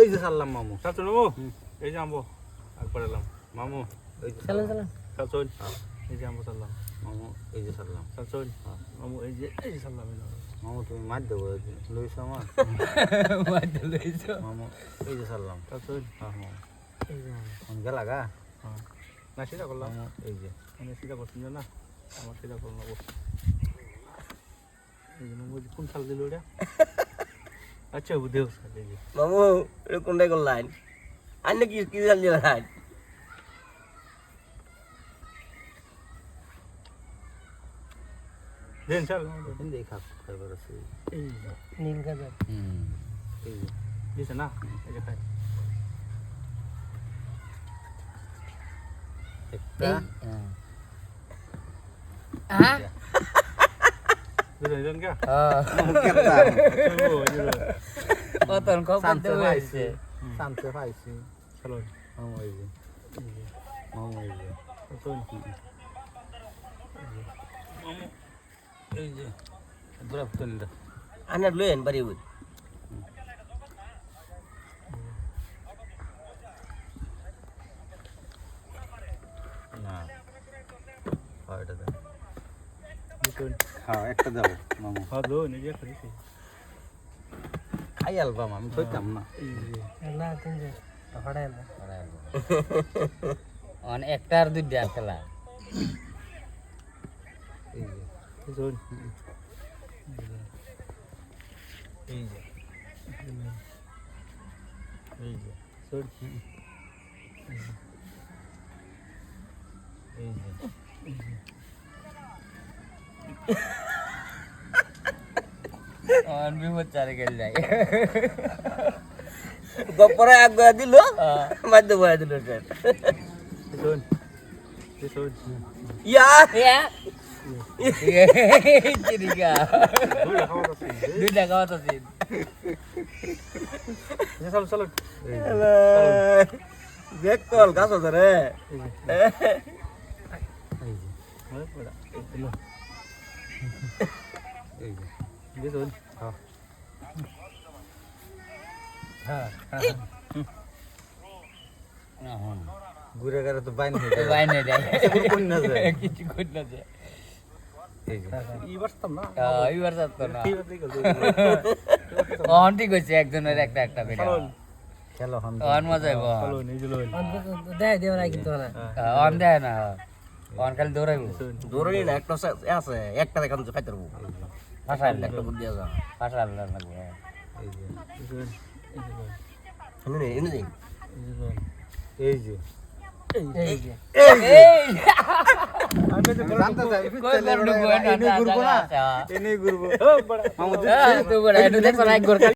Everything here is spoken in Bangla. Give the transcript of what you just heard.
এই যে সারলাম মামু চাচুন মামু এই যে আম্বো একবার এলাম মামু এই যে চলো সারলাম। চলো এই যে আম্বো চাললাম মামু এই যে সারলাম চাচুন মামু এই যে এই যে যে। মামু তুমি মার দেবো লইছ আমার মামু এই যে সারলাম চাচুন হ্যাঁ মামু এই যে মামু গেলা গা হ্যাঁ না সেটা করলাম এই যে আমি সেটা করছেন না আমার সেটা করলাম এই যে মামু যে কোন সাল দিল ওটা আচ্ছা বুঝেও সাল এই যে মামু এটা কোনটাই করলেন আন্য কি কি জানি না দেন চাল হিন্দি খাপ খাইবার আছে এই যে নীল গাজর হুম এই যে দিছে না এই যে খাই একটা দিলেন দিলেন কে কেতা কতন কখন শান্তি পাইছি শান্তি পাইছি চলো মামু এই যে মামু এই যে চাচুন এই যে দুরা ফুটনটা আনার লইন বাড়ি বুঝ না হয় এটা দাও দিতুন হ্যাঁ একটা দাও মামু। হালো নিজে খাইছি খাই আমি কইতাম না। এই যে। না তুমি হড়াই না অন একটার দুইটা খেলা। এই যে। এই যে এই যে। চল। এই যে। অন বিপদ চারে গেল যায় গপরে আগ দিল মাঝে বয়া দিল স্যার দিতুন দিতুন ইয়া চিরিকা দুইটা খাওয়া আছে চলো চলো দেখ কল গাছ ধরে এই যে আরে বড়া দিলো এই যে দিতুন ঘুরে গেলে তো বাইন হয়ে বাইনে যায় এগুলো কোন না যায় কিছু কর না যায় এই যে না না হয়েছে একজনের একটা একটা করে খেলো হন মজা দেয় না কিন্তু না অন দেয় না অন খালি দৌড়াইব। না একটা আছে একটা দেখান তো খাইতে পারব। ফাঁসা ফাঁসাইল একটা বুদ্ধি আছে ফাঁসা ফাঁসাইল লাগবে এই যে। দিতুন এই যে। এনে এনে এই যে। এই যে। আমি তো জানতে চাই বড় বড় এনে ঘুরবো না? এনে ঘুরবো। মামু তুই বড় একটু দেখছ না। এক ঘর